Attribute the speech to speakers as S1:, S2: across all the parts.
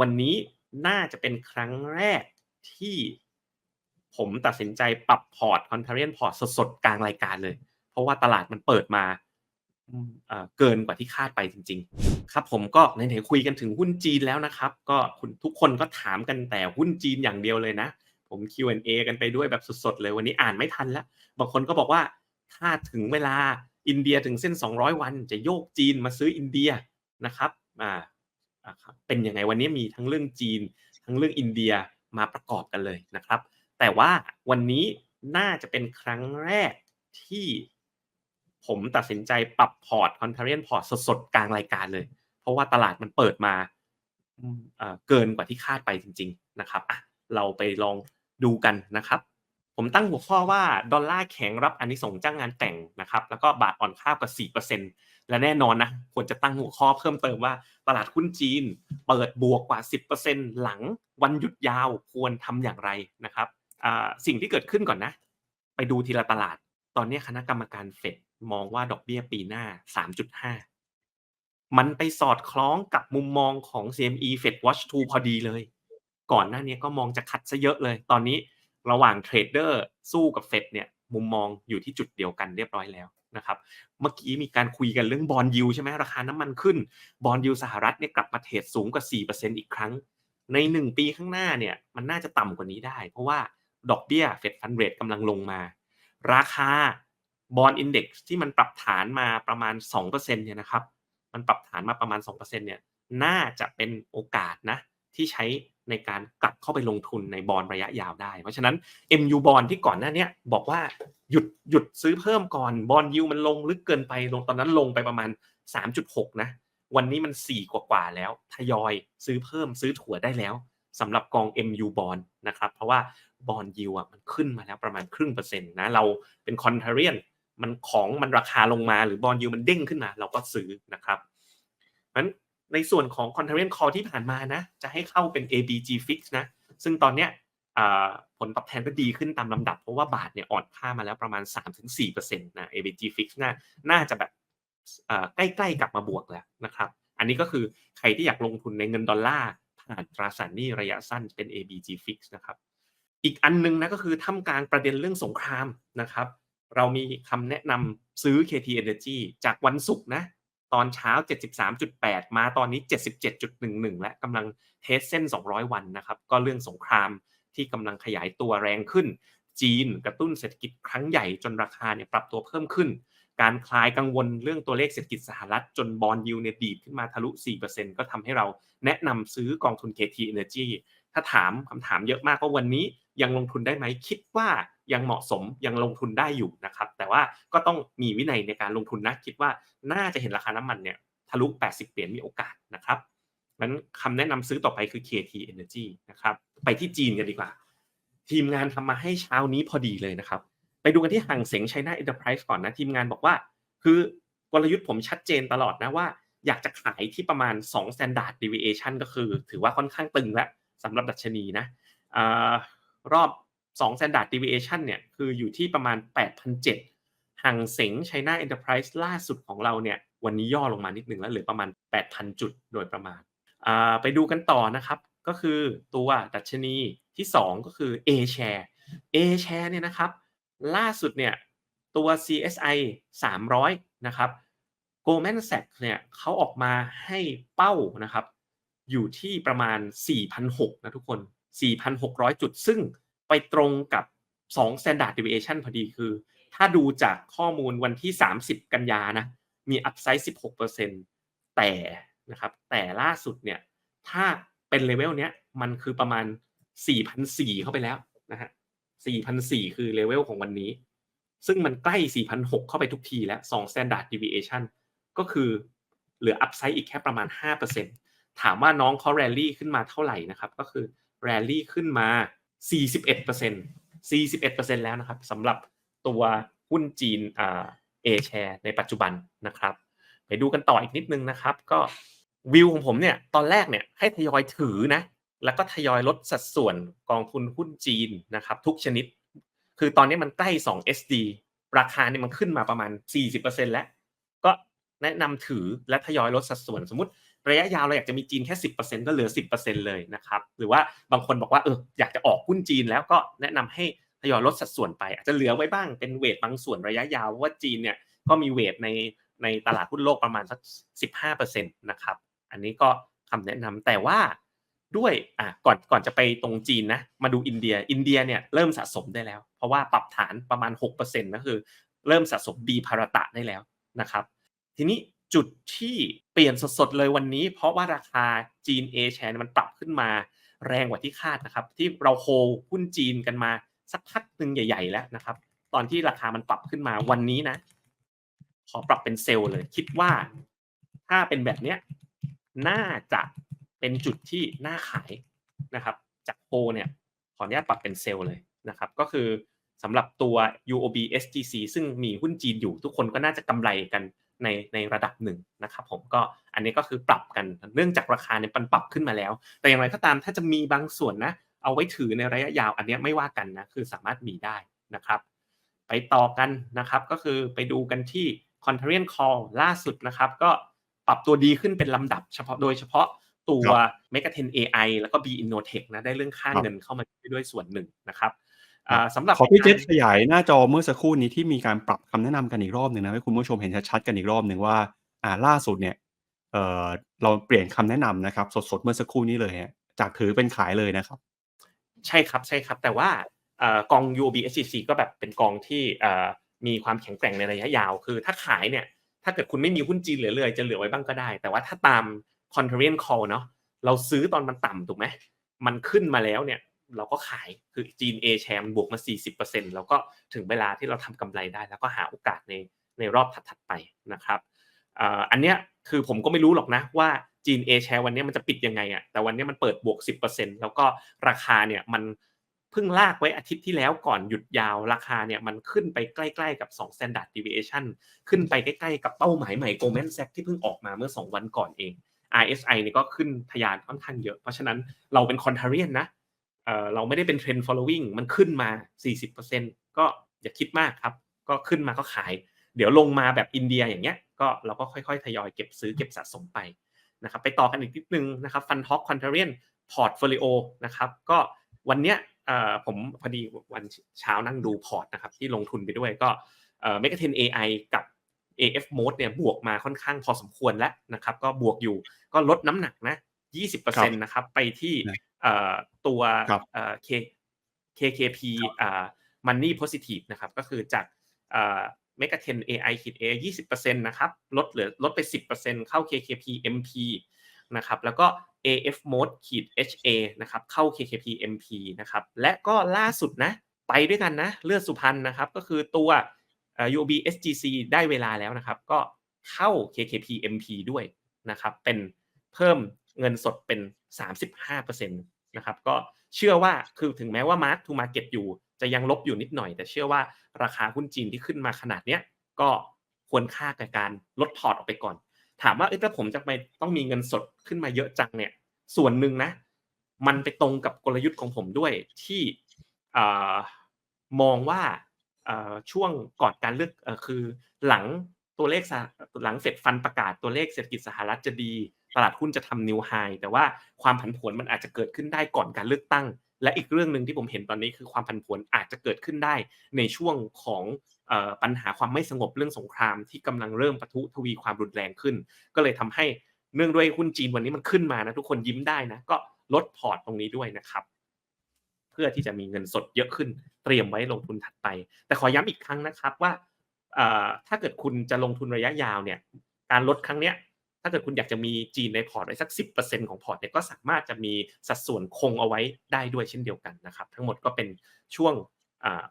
S1: วันนี้น่าจะเป็นครั้งแรกที่ผมตัดสินใจปรับพอร์ต Contrarian Port สดๆ กลางรายการเลย เพราะว่าตลาดมันเปิดมาเกินกว่าที่คาดไปจริง ๆ ครับผมก็ไหนๆคุยกันถึงหุ้นจีนแล้วนะครับ ก็คุณทุกคนก็ถามกันแต่หุ้นจีนอย่างเดียวเลยนะ ผม Q&A กันไปด้วยแบบสดๆเลยวันนี้อ่านไม่ทันแล้วบางคนก็บอกว่าถ้าถึงเวลาอินเดียถึงเส้น 200 วันจะโยกจีนมาซื้ออินเดียนะครับอ่า เป็นยังไงวันนี้มีทั้งเรื่องจีน ทั้งเรื่องอินเดียมาประกอบกันเลยนะครับ แต่ว่าวันนี้น่าจะเป็นครั้งแรกที่ผมตัดสินใจปรับพอร์ตคอนเทเรียนพอร์ตสดๆ กลางรายการเลย เพราะว่าตลาดมันเปิดมาเกินกว่าที่คาดไปจริง ๆนะครับเราไปลองดูกันนะครับ ผมตั้งหัวข้อว่าดอลลาร์แข็งรับอันนี้ส่งจ้างงานแต่งนะครับ แล้วก็บาทอ่อนค่ากับ4% และแน่นอนนะควรจะตั้งหัวข้อเพิ่มเติมว่าตลาดหุ้นจีน เปิดบวกกว่า 10%หลังวันหยุดยาวควรทำอย่างไรนะครับสิ่งที่เกิดขึ้นก่อนนะ ไปดูทีละตลาด ตอนนี้คณะกรรมการเฟดมองว่าดอกเบี้ยปีหน้า 3.5 มันไปสอดคล้องกับมุมมองของ CME Fed Watch 2 พอดีเลย ก่อนหน้านี้ก็มองจะคัดซะเยอะเลย ตอนนี้ระหว่างเทรดเดอร์สู้กับเฟดเนี่ยมุมมองอยู่ที่จุดเดียวกันเรียบร้อยแล้ว นะครับเมื่อกี้มีการคุยกันเรื่องบอลยูใช่ไหมราคาน้ำมันขึ้นบอลยูสหรัฐเนี่ยกลับมาเทรดสูงกว่า 4%อีกครั้ง ใน 1 ปีข้างหน้าเนี่ยมันน่าจะต่ำกว่านี้ได้ เพราะว่าดอกเบี้ยเฟดฟันเรทกำลังลงมา ราคาบอลอินเด็กซ์ที่มันปรับฐานมาประมาณ 2%เนี่ยนะครับ มันปรับฐานมาประมาณ 2%เนี่ย น่าจะเป็นโอกาสนะ ที่ใช้ ในการกลับเข้าไปลงทุนในบอลระยะยาวได้ เพราะฉะนั้น MU บอลที่ก่อนหน้านี้บอกว่าหยุดหยุดซื้อเพิ่มก่อนบอลยูมันลงลึกเกินไปลงตอนนั้นลงไปประมาณ 3.6 นะ วันนี้มัน 4 กว่ากว่าแล้ว ทยอยซื้อเพิ่มซื้อถั่วได้แล้วสำหรับกอง MU บอลนะครับ เพราะว่าบอลยูอะมันขึ้นมาแล้วประมาณครึ่งเปอร์เซ็นต์นะเราเป็นคอนเทเรียนมันของมันราคาลงมาหรือบอลยูมันเด้งขึ้นมา เราก็ซื้อนะครับเพราะฉะนั้น ในส่วนของ c o n t r a r i a n call ที่ผ่านมานะ จะให้เข้าเป็น ABG fix นะ ซึ่งตอนเนี้ยผลตอบแทนก็ดีขึ้นตามลำดับ เพราะว่าบาทเนี่ยอ่อนค่ามาแล้วประมาณ 3-4%นะ ABG fix น่าน่าจะแบบใกล้ๆกลับมาบวกแล้วนะครับ อันนี้ก็คือใครที่อยากลงทุนในเงินดอลลาร์ผ่านตราสารหนี้ระยะสั้นเป็น ABG fix นะครับ อีกอันนึงนะก็คือท่ามกลางประเด็นเรื่องสงครามนะครับ เรามีคำแนะนำซื้อ KT Energy จากวันศุกร์นะ ตอนเช้า 73.8 มาตอนนี้ 77.11 และกำลังเทสเส้น 200 วันนะครับ ก็เรื่องสงครามที่กำลังขยายตัวแรงขึ้น จีนกระตุ้นเศรษฐกิจครั้งใหญ่จนราคาเนี่ยปรับตัวเพิ่มขึ้น การคลายกังวลเรื่องตัวเลขเศรษฐกิจสหรัฐจนบอลยูเนี่ยดีดขึ้นมาทะลุ 4%ก็ทำให้เราแนะนำซื้อกองทุน KT Energy ถ้าถามคำถามเยอะมากว่าวันนี้ ยังลงทุนได้ไหมคิดว่ายังเหมาะสมยังลงทุนได้อยู่นะครับ แต่ว่าก็ต้องมีวินัยในการลงทุนนะคิดว่าน่าจะเห็นราคาน้ำมันเนี่ยทะลุ 80 เหรียญมีโอกาสนะครับนั้นคำแนะนำซื้อต่อไปคือ KT Energy นะครับ ไปที่จีนกันดีกว่า ทีมงานทำมาให้เช้านี้พอดีเลยนะครับ ไปดูกันที่ห่างเสงไชน่าเอ็นเตอร์ไพรส์ก่อนนะ ทีมงานบอกว่า คือกลยุทธ์ผมชัดเจนตลอดนะว่า อยากจะขายที่ประมาณ 2 standard deviation ก็คือ ถือว่าค่อนข้างตึงแล้วสำหรับดัชนีนะอ รอบ2 standard deviation เนี่ยคืออยู่ที่ประมาณ8,007ห่างเสง China Enterprise ล่าสุดของเราเนี่ยวันนี้ย่อลงมานิดนึงแล้วเหลือประมาณ 8,000 จุดโดยประมาณไปดูกันต่อนะครับก็คือตัวดัชนีที่ 2 ก็คือ A share A share เนี่ยนะครับล่าสุดเนี่ยตัว CSI 300 นะครับ Goldman Sachs เนี่ยเขาออกมาให้เป้านะครับอยู่ที่ประมาณ4,600นะทุกคน 4,600 จุด ซึ่งไปตรงกับ2 standard deviation พอดีคือ ถ้าดูจากข้อมูลวันที่ 30 กันยานะ มีอัพไซด์16%แต่นะครับ แต่ล่าสุดเนี่ย ถ้าเป็นเลเวลเนี้ย มันคือประมาณ 4,400 เข้าไปแล้วนะฮะ4,400 คือเลเวลของวันนี้ ซึ่งมันใกล้ 4,600 เข้าไปทุกทีแล้ว2 standard deviation ก็คือเหลืออัพไซด์อีกแค่ประมาณ 5%ถามว่าน้องเขาแรลลี่ขึ้นมาเท่าไหร่นะครับ ก็คือ แรลลี่ขึ้นมา 41% 41%แล้วนะครับสำหรับตัวหุ้นจีนอ่าเอแชร์ในปัจจุบันนะครับ ไปดูกันต่ออีกนิดนึงนะครับ ก็วิวของผมเนี่ยตอนแรกเนี่ยให้ทยอยถือนะ แล้วก็ทยอยลดสัดส่วนกองทุนหุ้นจีนนะครับทุกชนิด คือตอนนี้มันใกล้ 2 SD ราคาเนี่ยมันขึ้นมาประมาณ 40%แล้ว ก็แนะนำถือและทยอยลดสัดส่วนสมมติ ระยะยาวเราอยากจะมีจีนแค่ 10%ก็เหลือ 10%เลยนะครับ หรือว่าบางคนบอกว่าเอออยากจะออกหุ้นจีนแล้วก็แนะนำให้ทยอยลดสัดส่วนไป อาจจะเหลือไว้บ้างเป็นเวทบางส่วนระยะยาวเพราะว่าจีนเนี่ยก็มีเวทในในตลาดหุ้นโลกประมาณสัก 15%นะครับ อันนี้ก็คำแนะนำแต่ว่าด้วยอะก่อนก่อนจะไปตรงจีนนะมาดูอินเดียอินเดียเนี่ยเริ่มสะสมได้แล้ว เพราะว่าปรับฐานประมาณ6%ก็คือ เริ่มสะสม B พาราตะได้แล้วนะครับ ทีนี้ จุดที่เปลี่ยนสดๆเลยวันนี้ เพราะว่าราคาจีน A share เชียมันปรับขึ้นมาแรงกว่าที่คาดนะครับ ที่เราโฮลหุ้นจีนกันมาสักพักหนึ่งใหญ่ ๆ แล้วนะครับ ตอนที่ราคามันปรับขึ้นมาวันนี้นะ ขอปรับเป็นเซลล์เลย คิดว่าถ้าเป็นแบบเนี้ยน่าจะเป็นจุดที่น่าขายนะครับ จากโฮเนี่ยขออนุญาตปรับเป็นเซลล์เลยนะครับ ก็คือสำหรับตัว UOB SGC ซึ่งมีหุ้นจีนอยู่ทุกคนก็น่าจะกำไรกัน ในในระดับหนึ่งนะครับผมก็อันนี้ก็คือปรับกันเนื่องจากราคาเนี่ยมันปรับขึ้นมาแล้ว แต่อย่างไรก็ตามถ้าจะมีบางส่วนนะ เอาไว้ถือในระยะยาวอันนี้ไม่ว่ากันนะคือสามารถมีได้นะครับ ไปต่อกันนะครับก็คือไปดูกันที่ c o n t r a r i a n Call ล่าสุดนะครับ ก็ปรับตัวดีขึ้นเป็นลำดับเฉพาะโดยเฉพาะตัว m e g a t e n AI แล้วก็ B Innotech นะได้เรื่องค่าเงินเข้ามาด้วยส่วนหนึ่งนะครับอ่า สำหรับ
S2: ขอพี่เจษขยายหน้าจอเมื่อสักครู่นี้ที่มีการปรับคำแนะนำกันอีกรอบหนึ่งนะให้คุณผู้ชมเห็นชัดๆกันอีกรอบหนึ่งว่า อ่าล่าสุดเนี่ยเอ่อเราเปลี่ยนคำแนะนำนะครับ สดๆเมื่อสักครู่นี้เลยฮะจากถือเป็นขายเลยนะครับ
S1: ใช่ครับใช่ครับ แต่ว่าเอ่อกอง UOB SGC ก็แบบเป็นกองที่เอ่อมีความแข็งแกร่งในระยะยาว คือถ้าขายเนี่ย ถ้าเกิดคุณไม่มีหุ้นจีนเหลือเลยจะเหลือไว้บ้างก็ได้ แต่ว่าถ้าตาม contrarian call เนาะเราซื้อตอนมันต่ำถูกไหมมันขึ้นมาแล้วเนี่ย เราก็ขายคือจีน A share มันบวกมา 40%แล้วก็ถึงเวลาที่เราทำกำไรได้ แล้วก็หาโอกาสในในรอบถัดๆไปนะครับอันเนี้ยคือผมก็ไม่รู้หรอกนะว่าจีน A share วันนี้มันจะปิดยังไงอะแต่วันนี้มันเปิดบวก 10%แล้วก็ราคาเนี่ยมันเพิ่งลากไว้อาทิตย์ที่แล้วก่อนหยุดยาวราคาเนี่ยมันขึ้นไปใกล้ๆกับ 2 standard deviation ขึ้นไปใกล้ๆกับเป้าหมายใหม่ Goldman Sachs ที่เพิ่งออกมาเมื่อ 2 วันก่อนเอง RSI เนี่ยก็ขึ้นทะยานค่อนข้างเยอะ เพราะฉะนั้นเราเป็น contrarian นะ เราไม่ได้เป็น trend following มันขึ้นมา 40%ก็อย่าคิดมากครับ ก็ขึ้นมาก็ขาย เดี๋ยวลงมาแบบอินเดียอย่างเงี้ย ก็เราก็ค่อยๆ ทยอยเก็บซื้อเก็บสะสมไปนะครับ ไปต่อกันอีกนิดนึงนะครับ Fund Talk Contrarian Portfolio นะครับ ก็วันเนี้ยผมพอดีวันเช้านั่งดูพอร์ตนะครับที่ลงทุนไปด้วยก็เอ่อ Megaten AI กับ AF Mode เนี่ยบวกมาค่อนข้างพอสมควรแล้วนะครับ ก็บวกอยู่ก็ลดน้ำหนักนะ 20%นะครับไปที่ ตัว
S2: ครับ
S1: เอ่อ K KKP อ่า Money Positive นะครับ ก็คือจากเอ่อ Megaten AI ขีด A 20%นะครับ ลดเหลือลดไป 10%เข้า KKP MP นะครับ แล้วก็ AF Mode ขีด HA นะครับ เข้า KKP MP นะครับ และก็ล่าสุดนะ ไปด้วยกันนะ เลือดสุพรรณนะครับ ก็คือตัวเอ่อ UOB SGC ได้เวลาแล้วนะครับ ก็เข้า KKP MP ด้วยนะครับ เป็นเพิ่ม เงินสดเป็น 35%นะครับก็เชื่อว่าคือถึงแม้ว่า Mark to Market อยู่จะยังลบอยู่นิดหน่อย แต่เชื่อว่าราคาหุ้นจีนที่ขึ้นมาขนาดเนี้ยก็ควรค่ากับการลดพอร์ตออกไปก่อน ถามว่าเอ้ยถ้าผมจะไปต้องมีเงินสดขึ้นมาเยอะจังเนี่ยส่วนหนึ่งนะ มันไปตรงกับกลยุทธ์ของผมด้วยที่อมองว่าช่วงก่อนการเลือกคือหลังตัวเลขหหลังเฟดฟันประกาศตัวเลขเศรษฐกิจสหรัฐจะดี ตลาดหุ้นจะทำนิวไฮแต่ว่าความผันผวนมันอาจจะเกิดขึ้นได้ก่อนการเลือกตั้ง และอีกเรื่องหนึ่งที่ผมเห็นตอนนี้คือความผันผวนอาจจะเกิดขึ้นได้ในช่วงของปัญหาความไม่สงบเรื่องสงครามที่กำลังเริ่มปะทุทวีความรุนแรงขึ้น ก็เลยทำให้เนื่องด้วยหุ้นจีนวันนี้มันขึ้นมานะทุกคนยิ้มได้นะก็ลดพอร์ตตรงนี้ด้วยนะครับ เพื่อที่จะมีเงินสดเยอะขึ้น เตรียมไว้ลงทุนถัดไป แต่ขอย้ำอีกครั้งนะครับว่าถ้าเกิดคุณจะลงทุนระยะยาวเนี่ยการลดครั้งเนี้ย ถ้าเกิดคุณอยากจะมีจีนในพอร์ตไว้สัก 10%ของพอร์ตเนี่ยก็สามารถจะมีสัดส่วนคงเอาไว้ได้ด้วยเช่นเดียวกันนะครับ ทั้งหมดก็เป็นช่วงอ่า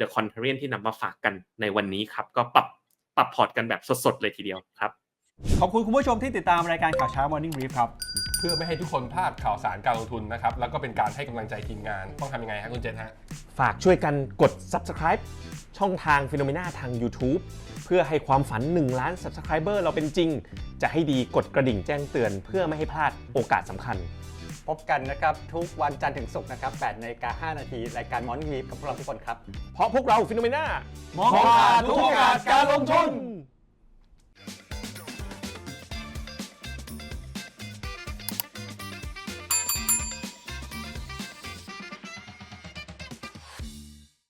S1: The Contrarian ที่นำมาฝากกันในวันนี้ครับ ก็ปรับปรับพอร์ตกันแบบสดๆเลยทีเดียวครับ
S3: ขอบคุณคุณผู้ชมที่ติดตามรายการข่าวเช้า Morning Brief ครับ
S4: เพื่อไม่ให้ทุกคนพลาดข่าวสารการลงทุนนะครับ แล้วก็เป็นการให้กำลังใจทีมงาน ต้องทำยังไงฮะคุณเจษฮะ
S1: ฝากช่วยกันกด subscribe ช่องทาง p h e n o m e n a ทาง YouTube เพื่อให้ความฝัน 1 ล้าน subscriber เราเป็นจริง จะให้ดีกดกระดิ่งแจ้งเตือน เพื่อไม่ให้พลาดโอกาสสำคัญ
S5: พบกันนะครับทุกวันจันทร์ถึงศุกร์นะครับ8นาฬิกา5นาทีรายการ Morning Brief กับพวกเราทุกคนครับ
S1: เพราะพวกเรา p h e n o m e n a
S3: มองผ่านทุกโอกาสการลงทุน